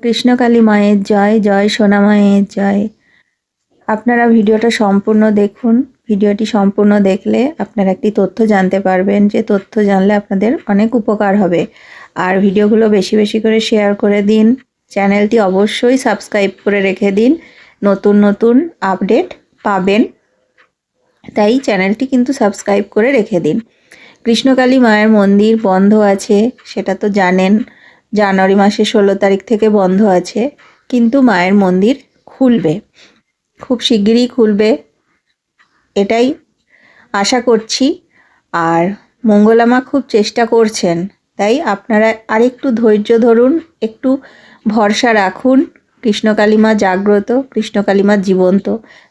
কৃষ্ণকালী মায়ের জয় জয় সোনা মায়ের জয়। আপনারা ভিডিওটা সম্পূর্ণ দেখুন। ভিডিওটি সম্পূর্ণ দেখলে আপনারা একটি তথ্য জানতে পারবেন যে তথ্য জানলে আপনাদের অনেক উপকার হবে। আর ভিডিওগুলো বেশি বেশি করে শেয়ার করে দিন। চ্যানেলটি অবশ্যই সাবস্ক্রাইব করে রেখে দিন। নতুন নতুন আপডেট পাবেন। তাই চ্যানেলটি কিন্তু সাবস্ক্রাইব করে রেখে দিন। কৃষ্ণকালী মায়ের মন্দির বন্ধ আছে, সেটা তো জানেন। জানুয়ারি মাসের ষোলো তারিখ থেকে বন্ধ আছে, কিন্তু মায়ের মন্দির খুলবে। খুব শিগগিরই খুলবে, এটাই আশা করছি। আর মঙ্গলামা খুব চেষ্টা করছেন, তাই আপনারা আরেকটু ধৈর্য ধরুন, একটু ভরসা রাখুন। কৃষ্ণকালী মা জাগ্রত কৃষ্ণকালী মা জীবন্ত,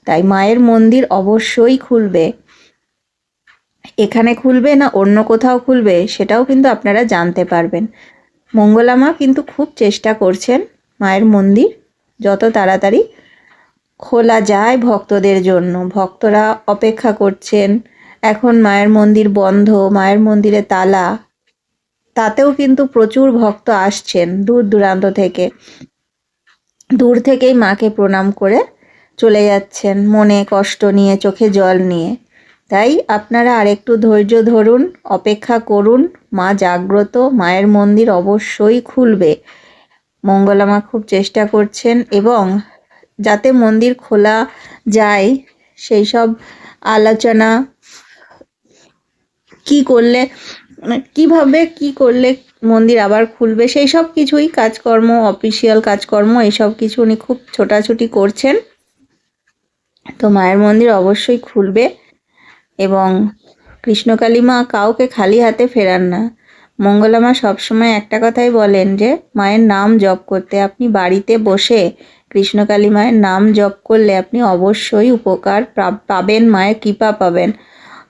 তাই মায়ের মন্দির অবশ্যই খুলবে। এখানে খুলবে না অন্য কোথাও খুলবে, সেটাও কিন্তু আপনারা জানতে পারবেন। মঙ্গলামা কিন্তু খুব চেষ্টা করছেন মায়ের মন্দির যত তাড়াতাড়ি খোলা যায় ভক্তদের জন্য। ভক্তরা অপেক্ষা করছেন, এখন মায়ের মন্দির বন্ধ, মায়ের মন্দিরে তালা। তাতেও কিন্তু প্রচুর ভক্ত আসছেন দূর দূরান্ত থেকে। দূর থেকেই মাকে প্রণাম করে চলে যাচ্ছেন, মনে কষ্ট নিয়ে, চোখে জল নিয়ে। তাই আপনারা আরেকটু ধৈর্য ধরুন, অপেক্ষা করুন, মা জাগ্রত, মায়ের মন্দির অবশ্যই খুলবে। মঙ্গলামা খুব চেষ্টা করছেন এবং যাতে মন্দির খোলা যায়, সেই সব আলোচনা কি করলে, কীভাবে কি করলে মন্দির আবার খুলবে, সেই সব কিছুই কাজকর্ম অফিসিয়াল কাজকর্ম এসব কিছু উনি খুব ছোটাছুটি করছেন। তো মায়ের মন্দির অবশ্যই খুলবে। এবং কৃষ্ণকালী মা কাউকে খালি হাতে ফেরান না। মঙ্গলা মা সবসময় একটা কথাই বলেন যে, মায়ের নাম জপ করতে আপনি বাড়িতে বসে কৃষ্ণকালী মায়ের নাম জপ করলে আপনি অবশ্যই উপকার পাবেন, মায়ের কৃপা পাবেন।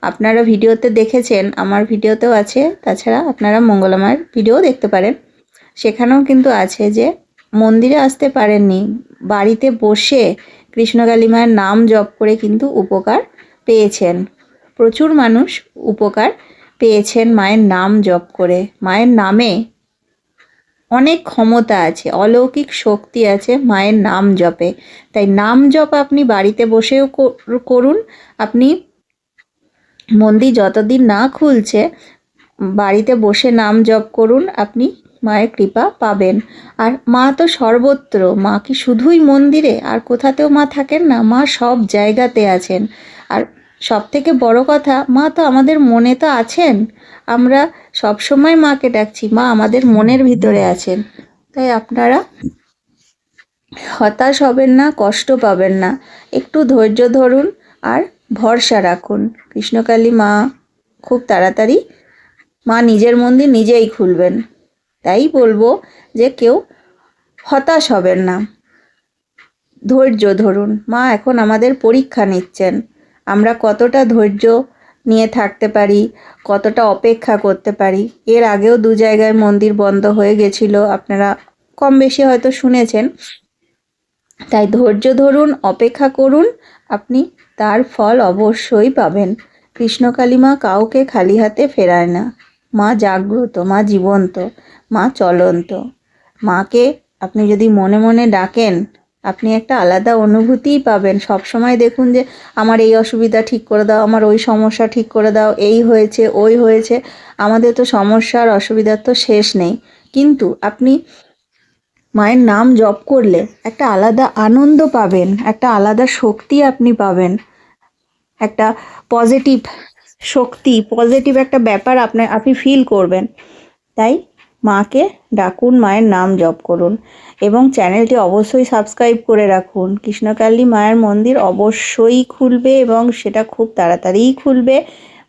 আপনারা ভিডিওতে দেখেছেন, আমার ভিডিওতেও আছে, তাছাড়া আপনারা মঙ্গলা মায়ের ভিডিও দেখতে পারেন। সেখানেও কিন্তু আছে যে, মন্দিরে আসতে পারেননি, বাড়িতে বসে কৃষ্ণকালী মায়ের নাম জপ করে কিন্তু উপকার পেয়েছেন। প্রচুর মানুষ উপকার পেয়েছেন, মায়ের নাম জপ করে। মায়ের নামে অনেক ক্ষমতা আছে, অলৌকিক শক্তি আছে মায়ের নাম জপে। তাই নাম জপ আপনি বাড়িতে বসেও করুন। আপনি মন্দির যতদিন না খুলছে, বাড়িতে বসে নাম জপ করুন, আপনি মায়ের কৃপা পাবেন। আর মা তো সর্বত্র, মা কি শুধুই মন্দিরে? আর কোথাতেও মা থাকেন না, মা সব জায়গাতে আছেন। আর সব থেকে বড় কথা, মা তো আমাদের মনে তো আছেন। আমরা সব সময় মাকে ডাকছি, মা আমাদের মনের ভিতরে আছেন। তাই আপনারা হতাশ হবেন না, কষ্ট পাবেন না। একটু ধৈর্য ধরুন আর ভরসা রাখুন। কৃষ্ণকালী মা, খুব তাড়াতাড়ি মা নিজের মন্দির নিজেই খুলবেন। তাই বলব যে কেউ হতাশ হবেন না। ধৈর্য ধরুন। মা এখন আমাদের পরীক্ষা নিচ্ছেন। আমরা কতটা ধৈর্য নিয়ে থাকতে পারি, কতটা অপেক্ষা করতে পারি। এর আগেও দু জায়গায় মন্দির বন্ধ হয়ে গেছিল, আপনারা কম বেশি হয়তো শুনেছেন। তাই ধৈর্য ধরুন, অপেক্ষা করুন, আপনি তার ফল অবশ্যই পাবেন। কৃষ্ণকালী মা কাউকে খালি হাতে ফেরায় না। মা জাগ্রত, মা জীবন্ত, মা চলন্ত। মাকে আপনি যদি মনে মনে ডাকেন আপনি একটা আলাদা অনুভূতিই পাবেন। সব সময় দেখুন যে, আমার এই অসুবিধা ঠিক করে দাও, আমার ওই সমস্যা ঠিক করে দাও, এই হয়েছে, ওই হয়েছে। আমাদের তো সমস্যার অসুবিধার তো শেষ নেই। কিন্তু আপনি মায়ের নাম জপ করলে একটা আলাদা আনন্দ পাবেন, একটা আলাদা শক্তি আপনি পাবেন। একটা পজিটিভ শক্তি পজিটিভ একটা ব্যাপার আপনার আপনি ফিল করবেন। তাই মাকে ডাকুন, মায়ের নাম জপ করুন এবং চ্যানেলটি অবশ্যই সাবস্ক্রাইব করে রাখুন। কৃষ্ণকালী মায়ের মন্দির অবশ্যই খুলবে এবং সেটা খুব তাড়াতাড়িই খুলবে।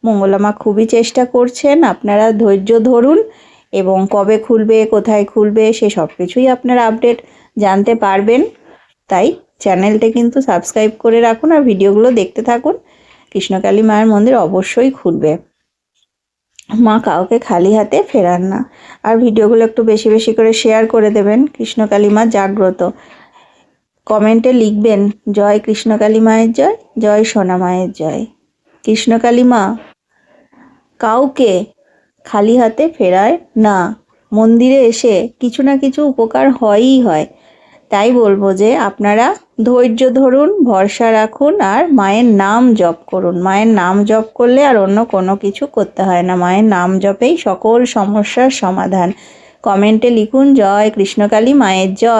মঙ্গলামা খুবই চেষ্টা করছেন, আপনারা ধৈর্য ধরুন এবং কবে খুলবে, কোথায় খুলবে, সে সব কিছুই আপনারা আপডেট জানতে পারবেন। তাই চ্যানেলটা কিন্তু সাবস্ক্রাইব করে রাখুন আর ভিডিওগুলো দেখতে থাকুন। কৃষ্ণকালী মায়ের মন্দির অবশ্যই খুলবে। মা কাউকে খালি হাতে ফেরান না। আর ভিডিওগুলো একটু বেশি বেশি করে শেয়ার করে দেবেন। কৃষ্ণকালী মা জাগ্রত। কমেন্টে লিখবেন, জয় কৃষ্ণকালী মায়ের জয় জয় সোনা মায়ের জয়। কৃষ্ণকালী মা কাউকে খালি হাতে ফেরায় না। মন্দিরে এসে কিছু না কিছু উপকার হয়ই হয়। তাই বলব যে আপনারা ধৈর্য ধরুন, ভরসা রাখুন আর মায়ের নাম জপ করুন। মায়ের নাম জপ করলে আর অন্য কোনো কিছু করতে হয় না। মায়ের নাম জপেই সকল সমস্যার সমাধান। কমেন্টে লিখুন, জয় কৃষ্ণকালী, মায়ের জয়।